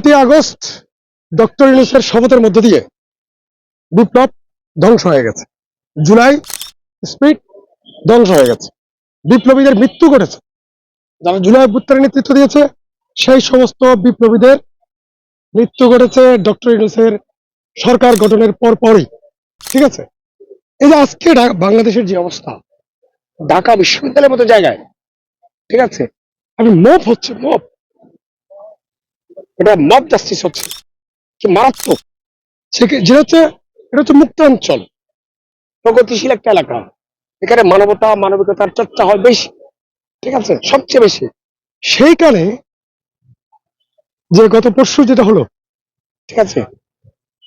আটই August doctor ইউনুসের শপথের মধ্য দিয়ে বিপ্লব ধ্বংস হয়ে গেছে। জুলাই স্পিড ধ্বংস হয়ে গেছে। বিপ্লবীদের মৃত্যু ঘটেছে। যারা জুলাই অভ্যুত্থানের নেতৃত্ব দিয়েছে, সেই সমস্ত বিপ্লবীদের মৃত্যু ঘটেছে ডক্টর ইউনুসের সরকার গঠনের পর পরই ঠিক আছে? এই যে আজকে বাংলাদেশের যে অবস্থা, ঢাকা বিশ্ববিদ্যালয়ের মতো জায়গায়, ঠিক আছে? আমি মপ হচ্ছে, মপ। এটা মব জাস্টিস হচ্ছে। কি মারাত্মক। হচ্ছে, এটা হচ্ছে মুক্তাঞ্চল প্রগতিশীল একটা এলাকা। এখানে মানবতা, মানবিকতার চর্চা হয় বেশি। ঠিক আছে? সবচেয়ে বেশি। সেইখানে যে গত পরশু যেটা হলো, ঠিক আছে?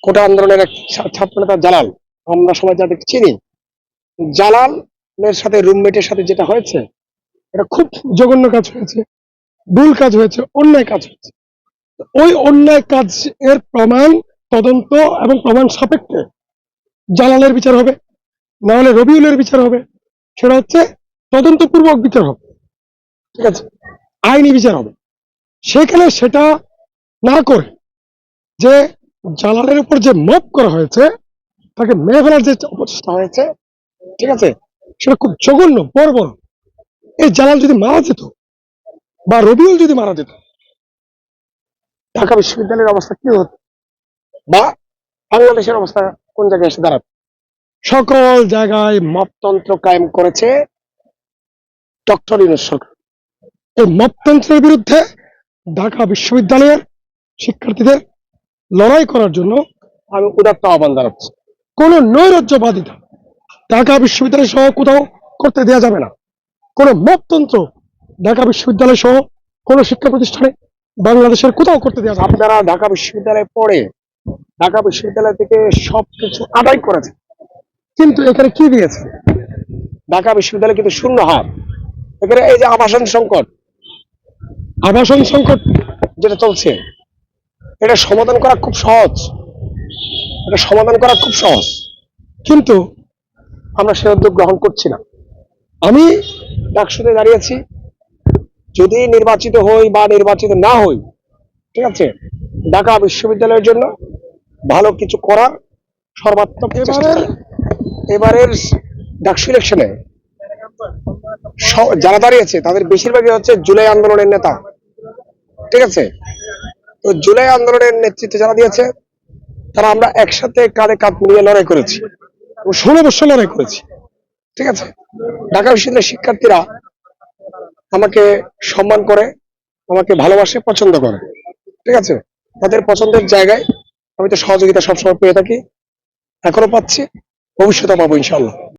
কোটা আন্দোলনের এক ছাত্র নেতা জালাল, আমরা সবাই যাদেরকে চিনি। জালালের সাথে রুমমেটের সাথে যেটা হয়েছে, এটা খুব জঘন্য কাজ হয়েছে। ভুল কাজ হয়েছে, অন্যায় কাজ হয়েছে। ওই অন্যায় কাজ এর প্রমাণ তদন্ত এবং প্রমাণ সাপেক্ষে জালালের বিচার হবে না হলে রবিউলের বিচার হবে। সেটা হচ্ছে তদন্তপূর্বক বিচার হবে। ঠিক আছে? আইনি বিচার হবে। সেখানে সেটা না করে যে জালালের উপর যে মপ করা হয়েছে, তাকে মেরে ফেলার যে অপচেষ্টা হয়েছে, ঠিক আছে? সেটা খুব জঘন্য, বড় বড়। এই জালাল যদি মারা যেত বা রবিউল যদি মারা যেত ঢাকা বিশ্ববিদ্যালয়ের অবস্থা কি হতো? বা বাংলাদেশের অবস্থা কোন জায়গায় এসে দাঁড়াবে সকল জায়গায় মপতন্ত্র কায়েম করেছে ডক্টর ইউনুস সরকার। এই মপতন্ত্রের বিরুদ্ধে ঢাকা বিশ্ববিদ্যালয়ের শিক্ষার্থীদের লড়াই করার জন্য আমি উদাত্ত আহ্বান জানাচ্ছি। কোন নৈরাজ্যবাদিতা ঢাকা বিশ্ববিদ্যালয় সহ কোথাও করতে দেওয়া যাবে না। কোন মপতন্ত্র ঢাকা বিশ্ববিদ্যালয় সহ কোন শিক্ষা প্রতিষ্ঠানে বাংলাদেশের কোথাও করতে দেওয়া যাবে। আপনারা ঢাকা বিশ্ববিদ্যালয়ে পড়ে ঢাকা বিশ্ববিদ্যালয় থেকে সবকিছু আদায় করেছে কিন্তু এখানে কি দিয়েছে? ঢাকা বিশ্ববিদ্যালয় কিন্তু শূন্য হাত এখানে এই যে আবাসন সংকট আবাসন সংকট যেটা চলছে এটা সমাধান করা খুব সহজ। এটা সমাধান করা খুব সহজ। কিন্তু আমরা সে উদ্যোগ গ্রহণ করছি না। আমি ডাকসুতে দাঁড়িয়েছি যদি নির্বাচিত হই বা নির্বাচিত না হই ঠিক আছে? ঢাকা বিশ্ববিদ্যালয়ের জন্য ভালো কিছু করার সর্বাত্মক এবারের এবারের ডাকসু ইলেকশনে যারা দাঁড়িয়েছে তাদের বেশিরভাগই হচ্ছে জুলাই আন্দোলনের নেতা। ঠিক আছে? তো জুলাই আন্দোলনের নেতৃত্বে যারা দিয়েছে তারা আমরা একসাথে কাঁধে কাঁধ মিলিয়ে লড়াই করেছি। ষোলো বছর লড়াই করেছি। ঠিক আছে? ঢাকা বিশ্ববিদ্যালয়ের শিক্ষার্থীরা আমাকে সম্মান করে, আমাকে ভালোবাসে, পছন্দ করে। ঠিক আছে? তাদের পছন্দের জায়গায় আমি তো সহযোগিতা সবসময় পেয়ে থাকি। এখনও পাচ্ছি, ভবিষ্যতে পাবো ইনশাল্লাহ